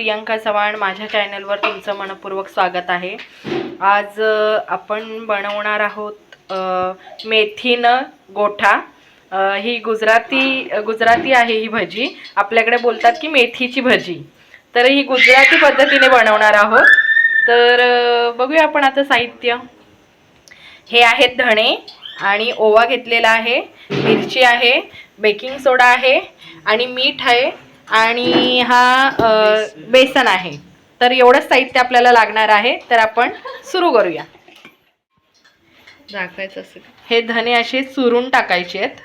प्रियंका चव्हाण माझ्या चॅनलवर तुमचं मनपूर्वक स्वागत आहे. आज आपण बनवणार आहोत मेथीनं गोठा. ही गुजराती गुजराती आहे ही भजी. आपल्याकडे बोलतात की मेथीची भजी. तर ही गुजराती पद्धतीने बनवणार आहोत. तर बघूया आपण आता साहित्य. हे आहेत धणे आणि ओवा घेतलेला आहे. मिरची आहे बेकिंग सोडा आहे आणि मीठ आहे. आणि हा बेसन आहे. तर एवढंच साहित्य आपल्याला लागणार आहे तर आपण सुरू करूया. दाखवायचं असेल. हे धणे असे चुरून टाकायचे आहेत.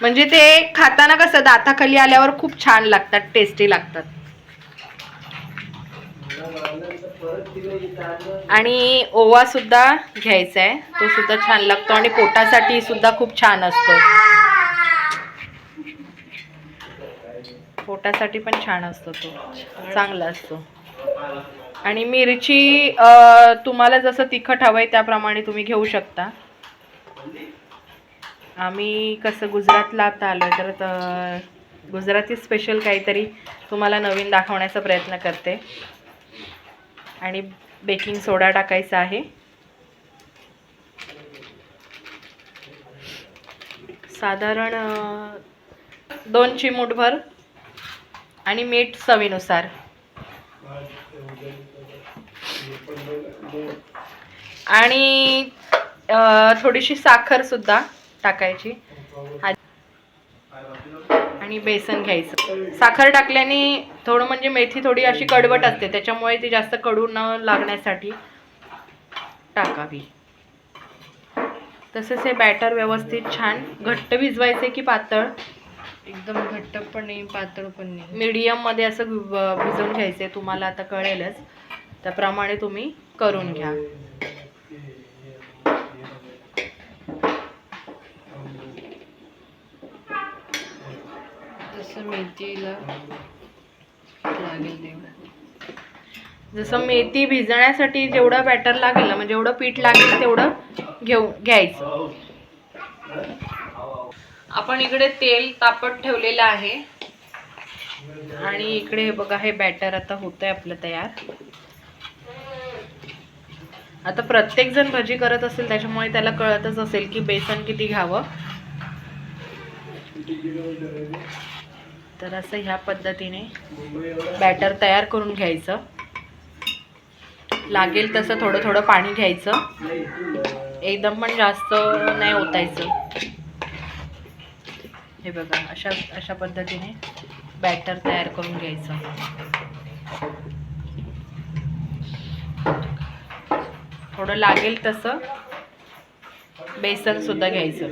म्हणजे ते खाताना कसं दाताखाली आल्यावर खूप छान लागतात टेस्टी लागतात. आणि ओवा सुद्धा घ्यायचा आहे. तो सुद्धा छान लागतो आणि पोटासाठी सुद्धा खूप छान असतो. पोटासाठी पण छान असतो तो. चांगला असतो. आणि मिरची तुम्हाला जसं तिखट हवं आहे त्याप्रमाणे तुम्ही घेऊ शकता. आम्ही कसं गुजरातला आता आलो तर गुजराती स्पेशल काहीतरी तुम्हाला नवीन दाखवण्याचा प्रयत्न करते. आणि बेकिंग सोडा टाकायचा आहे. साधारण दोन चिमूटभर आणि मीठ चवीनुसार. आणि थोडीशी साखर सुद्धा टाकायची. आणि बेसन घ्यायचं. साखर टाकल्याने थोडं म्हणजे मेथी थोडी अशी कडवट असते. त्याच्यामुळे ती जास्त कडू न लागण्यासाठी टाकावी. तसेच हे बॅटर व्यवस्थित छान घट्ट भिजवायचे की पातळ. एकदम घट्ट पण नाही पातळ पण नाही. मीडियममध्ये असं भिजवून घ्यायचे तुम्हाला आता कळेलच. त्याप्रमाणे तुम्ही करून घ्या. जसं मेथीला लागेल तेवढं. जसं मेथी भिजण्यासाठी जेवढं बॅटर लागेल ना म्हणजे जेवढं पीठ लागेल तेवढं घेऊ घ्यायचं. आपण इकडे तेल तापत ठेवलेलं आहे. आणि इकडे हे बघा हे बॅटर आता होतंय आपलं तयार. आता प्रत्येक जण भजी करत असेल त्याच्यामुळे त्याला कळतच असेल की बेसन किती घ्यावं. तर असं ह्या पद्धतीने बॅटर तयार करून घ्यायचं. लागेल तसं थोडं थोडं पाणी घ्यायचं. एकदम पण जास्त नाही ओतायचं. हे बघा अशा अशा पद्धतीने बॅटर तयार करून घ्यायचं. थोडं लागेल तसं बेसनसुद्धा घ्यायचं.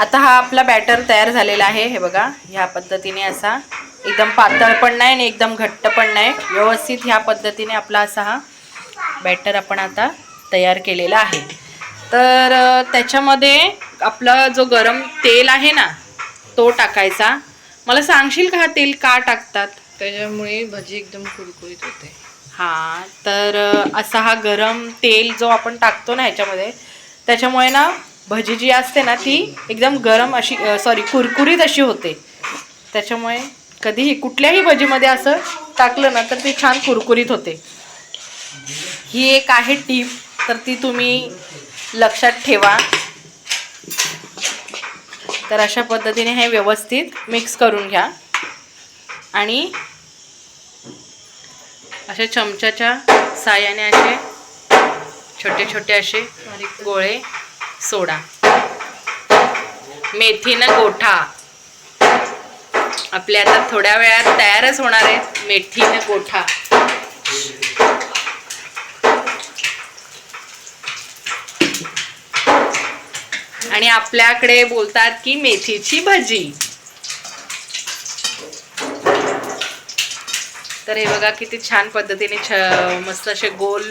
आता हा आपला बॅटर तयार झालेला आहे हे बघा ह्या पद्धतीने असा एकदम पातळ पण नाही आणि एकदम घट्ट पण नाही व्यवस्थित ह्या पद्धतीने आपला असा हा बॅटर आपण आता तयार केलेला आहे. तर त्याच्यामध्ये आपला जो गरम तेल आहे ना तो टाकायचा. मला सांगशील का हा तेल का टाकतात? त्याच्यामुळे भजी एकदम कुरकुरीत होते. हां तर असा हा गरम तेल जो आपण टाकतो ना ह्याच्यामध्ये त्याच्यामुळे ना भजी जी असते ना ती एकदम गरम अशी सॉरी कुरकुरीत अशी होते. त्याच्यामुळे कधीही कुठल्याही भजीमध्ये असं टाकलं ना तर ती छान कुरकुरीत होते. ही एक आहे टीप तर ती तुम्ही लक्षात ठेवा. तर अशा पद्धतीने हे व्यवस्थित मिक्स करून घ्या. आणि अशा चमच्याच्या साह्याने असे छोटे छोटे असे गोळे सोडा. मेथीनं गोठा. आपल्या आता थोड्या वेळात तयारच होणार आहेत मेथीनं गोठा. आणि आपल्याकडे बोलतात की मेथीची भजी. तर हे बघा किती छान पद्धतीने छ मस्त असे गोल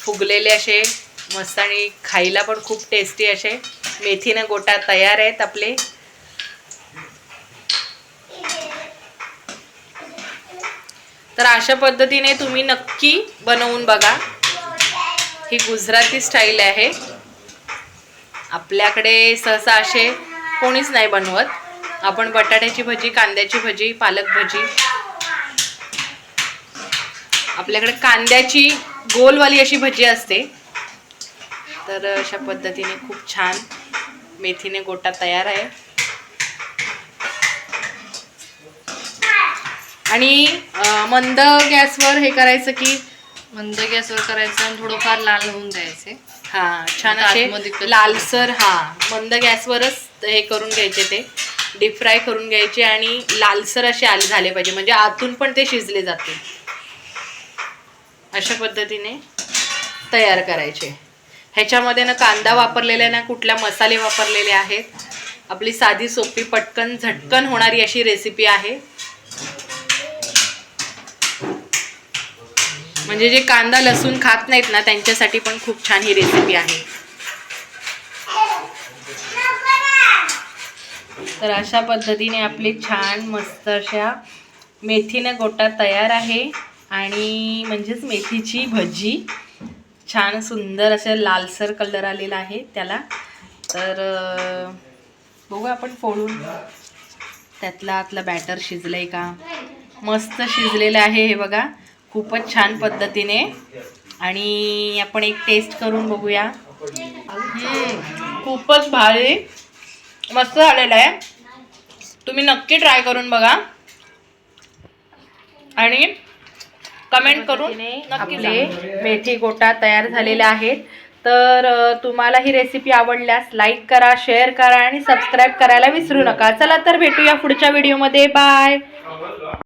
फुगलेले असे मस्त आणि खायला पण खूप टेस्टी असे. मेथीनं गोटा तयार आहेत आपले. तर अशा पद्धतीने तुम्ही नक्की बनवून बघा. ही गुजराती स्टाईल आहे. आपल्याकडे सहसा असे कोणीच नाही बनवत. आपण बटाट्याची भजी कांद्याची भजी पालक भजी. आपल्याकडे कांद्याची गोलवाली अशी भजी असते. तर अशा पद्धतीने खूप छान मेथीने गोटा तयार आहे. आणि मंद गॅसवर हे करायचं की मंद गॅसवर करायचं आणि थोडंफार लाल होऊन द्यायचे. हा छान असे. लालसर हा मंद गॅसवरच हे करून घ्यायचे ते. डीप फ्राय करून घ्यायचे आणि लालसर असे आले झाले पाहिजे. म्हणजे आतून पण ते शिजले जातील. अशा पद्धतीने तयार करायचे. ह्याच्यामध्ये ना कांदा वापरलेला आहे ना कुठल्या मसाले वापरलेले आहेत. आपली साधी सोपी पटकन झटकन होणारी अशी रेसिपी आहे. म्हणजे जे कांदा लसूण खात नाहीत ना त्यांच्यासाठी पण खूप छान ही रेसिपी आहे. तर अशा पद्धतीने आपली छान मस्त अशा मेथीनं गोटा तयार आहे. आणि म्हणजेच मेथीची भजी छान सुंदर असं लालसर कलर आलेला आहे त्याला. तर बघू आपण फोडून. त्यातला आतला बॅटर शिजलं आहे का? मस्त शिजलेलं आहे हे बघा. खूपच छान पद्धतीने. आणि आपण एक टेस्ट करून बघूया. खूपच भारी. मस्त झालेलं आहे. तुम्ही नक्की ट्राय करून बघा. आणि कमेंट करून आपले मेथी गोटा तयार झालेले आहेत. तर तुम्हाला ही रेसिपी आवडल्यास लाईक करा शेअर करा आणि सबस्क्राईब करायला विसरू नका. चला तर भेटूया पुढच्या व्हिडिओमध्ये बाय